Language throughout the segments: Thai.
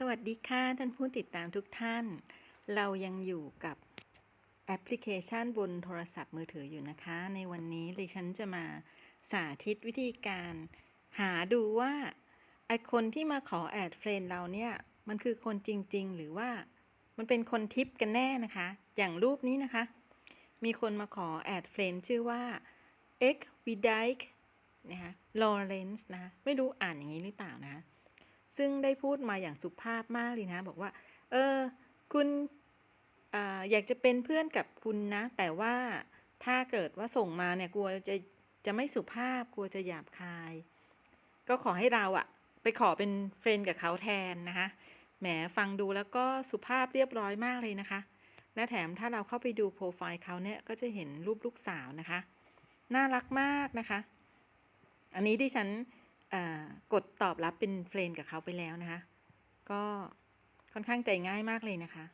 สวัสดีค่ะท่านผู้ติดตามทุกท่าน เรายังอยู่กับแอปพลิเคชันบนโทรศัพท์มือถืออยู่นะคะ ในวันนี้ดิฉันจะมาสาธิตวิธีการหาดูว่าไอคนที่มาขอแอดเฟรนเราเนี่ย มันคือคนจริง ๆ หรือว่ามันเป็นคนทิปกันแน่นะคะ อย่างรูปนี้นะคะ มีคนมาขอแอดเฟรนชื่อว่า x v i d i k นะคะลอเรนซ์นะ ไม่รู้อ่านอย่างนี้หรือเปล่านะ ซึ่งได้พูดมาอย่างสุภาพมากเลยนะ บอกว่า เออ คุณออยากจะเป็นเพื่อนกับคุณนะ แต่ว่าถ้าเกิดว่าส่งมาเนี่ยกลัวจะจะไม่สุภาพกลัวจะหยาบคาย ก็ขอให้เราอะไปขอเป็นเฟรนกับเขาแทนนะคะแหมฟังดูแล้วก็สุภาพเรียบร้อยมากเลยนะคะ และแถมถ้าเราเข้าไปดูโปรไฟล์เขาเนี่ยก็จะเห็นรูปลูกสาวนะคะ น่ารักมากนะคะ อันนี้ดิฉัน กดตอบรับเป็นเฟรนกับเขาไปแล้วนะคะ ก็ค่อนข้างใจง่ายมากเลยนะคะ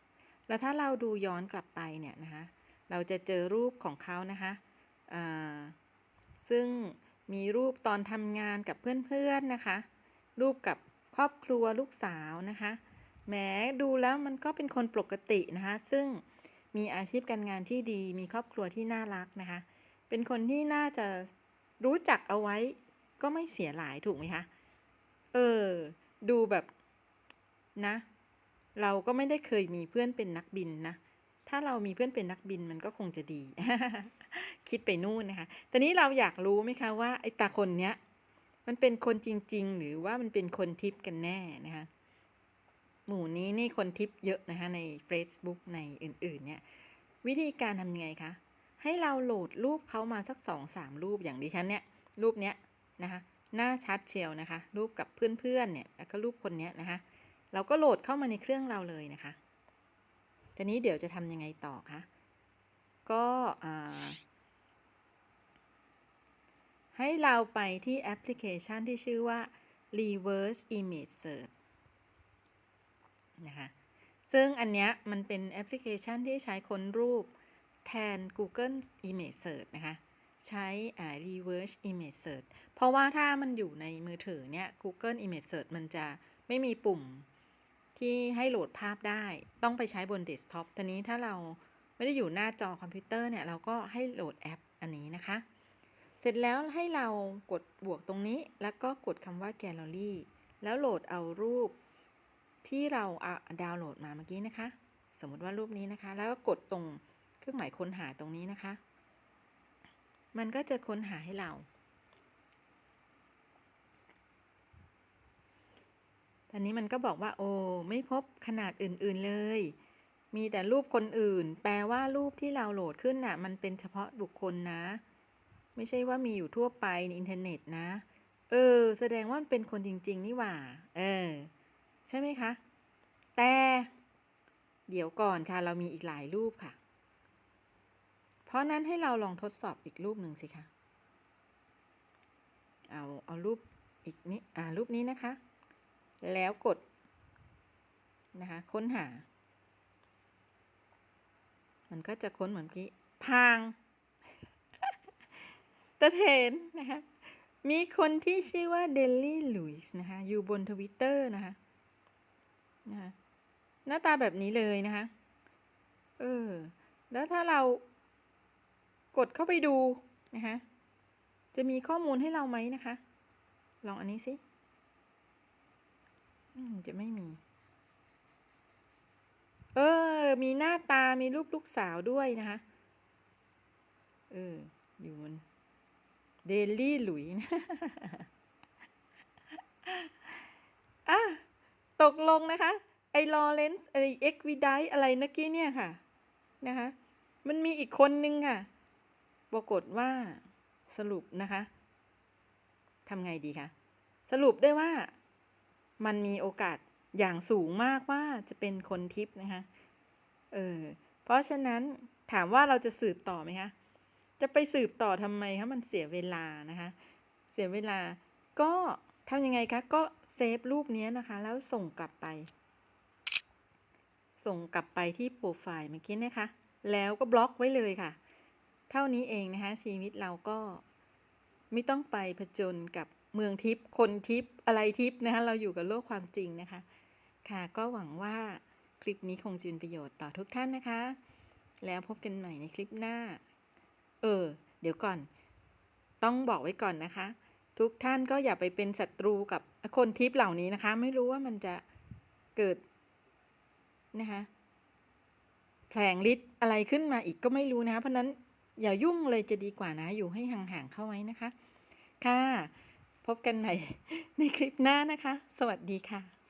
แล้วถ้าเราดูย้อนกลับไปเนี่ยนะคะ เราจะเจอรูปของเขานะคะซึ่งมีรูปตอนทำงานกับเพื่อนๆนะคะ รูปกับครอบครัวลูกสาวนะคะแหมดูแล้วมันก็เป็นคนปกตินะคะ ซึ่งมีอาชีพการงานที่ดี มีครอบครัวที่น่ารักนะคะ เป็นคนที่น่าจะรู้จักเอาไว้ ก็ไม่เสียหลายถูกไหมคะ เออ ดูแบบนะ เราก็ไม่ได้เคยมีเพื่อนเป็นนักบินนะ ถ้าเรามีเพื่อนเป็นนักบินมันก็คงจะดี คิดไปนู่นนะคะแต่นี้เราอยากรู้ไหมคะว่าไอ้ตาคนเนี้ยมันเป็นคนจริง ๆ หรือว่ามันเป็นคนทิปกันแน่นะคะ หมู่นี้นี่คนทิปเยอะนะคะใน Facebook ในอื่น ๆ เนี่ย วิธีการทำยังไงคะ ให้เราโหลดรูปเขามาสักสองสามรูปอย่างดิฉันเนี่ย รูปเนี้ย นะคะหน้าชัดเชียวนะคะ รูปกับเพื่อนๆเนี่ยแล้วก็รูปคนเนี้ยนะคะ เราก็โหลดเข้ามาในเครื่องเราเลยนะคะทีนี้เดี๋ยวจะทำยังไงต่อคะก็ให้เราไปที่แอปพลิเคชันที่ชื่อว่า reverse image search นะคะซึ่งอันเนี้ยมันเป็นแอปพลิเคชันที่ใช้ค้นรูปแทน Google Image Search นะคะ ใช้ reverse image search เพราะว่าถ้ามันอยู่ในมือถือเนี่ย Google Image Search มันจะไม่มีปุ่มที่ให้โหลดภาพได้ ต้องไปใช้บนเดสก์ท็อปตอนนี้ถ้าเราไม่ได้อยู่หน้าจอคอมพิวเตอร์เนี่ย เราก็ให้โหลดแอปอันนี้นะคะ เสร็จแล้วให้เรากดบวกตรงนี้ แล้วก็กดคำว่า Gallery แล้วโหลดเอารูปที่เราดาวน์โหลดมาเมื่อกี้นะคะ สมมติว่ารูปนี้นะคะ แล้วก็กดตรงเครื่องหมายค้นหาตรงนี้นะคะ มันก็จะค้นหาให้เรา ตอนนี้มันก็บอกว่า โอ้ ไม่พบขนาดอื่นๆเลย มีแต่รูปคนอื่น แปลว่ารูปที่เราโหลดขึ้นน่ะ มันเป็นเฉพาะบุคคลนะ ไม่ใช่ว่ามีอยู่ทั่วไปในอินเทอร์เน็ตนะ เออ แสดงว่ามันเป็นคนจริง ๆ นี่หว่า เออ ใช่ไหมคะ แต่ เดี๋ยวก่อนค่ะ เรามีอีกหลายรูปค่ะ เพราะนั้นให้เราลองทดสอบอีกรูปหนึ่งสิคะเอาเอารูปอีกนี้อ่ารูปนี้นะคะ แล้วกดนะคะค้นหา มันก็จะค้นเหมือนกี้พางตะเทนนะคะมีคนที่ชื่อว่าเดลลี่ลุยส์นะคะอยู่บนทวิตเตอร์นะคะนะคะหน้าตาแบบนี้เลยนะคะ เออ แล้วถ้าเรา กดเข้าไปดูนะคะจะมีข้อมูลให้เราไหมนะคะ ลองอันนี้สิจะไม่มี เออ มีหน้าตา มีรูปลูกสาวด้วยนะคะ เออ อยู่บนเดลี่หลุยนะอะ ตกลงนะคะ ไอ้ลอเรนซ์ไอ้เอ็กวิไดอะไรเมื่อกี้เนี่ยค่ะ นะคะ มันมีอีกคนนึงค่ะ ปรากฏว่าสรุปนะคะทำไงดีคะ สรุปได้ว่ามันมีโอกาสอย่างสูงมากว่าจะเป็นคนทิพย์นะคะ เออ เพราะฉะนั้นถามว่าเราจะสืบต่อไหมคะ จะไปสืบต่อทำไมคะ มันเสียเวลานะคะ เสียเวลา ก็ทำยังไงคะ ก็เซฟรูปนี้นะคะ แล้วส่งกลับไป ส่งกลับไปที่โปรไฟล์เมื่อกี้นะคะ แล้วก็บล็อกไว้เลยค่ะ เท่านี้เองนะคะชีวิตเราก็ไม่ต้องไปผจญกับเมืองทิพย์คนทิพย์อะไรทิพย์นะคะเราอยู่กับโลกความจริงนะคะ ค่ะก็หวังว่าคลิปนี้คงจะเป็นประโยชน์ต่อทุกท่านนะคะ แล้วพบกันใหม่ในคลิปหน้า เออ เดี๋ยวก่อน ต้องบอกไว้ก่อนนะคะ ทุกท่านก็อย่าไปเป็นศัตรูกับคนทิปเหล่านี้นะคะ ไม่รู้ว่ามันจะเกิดนะคะแผลงฤทธิ์อะไรขึ้นมาอีกก็ไม่รู้นะคะเพราะนั้น อย่ายุ่งเลยจะดีกว่านะ อยู่ให้ห่างๆเข้าไว้นะคะ ค่ะ พบกันใหม่ในคลิปหน้านะคะ สวัสดีค่ะ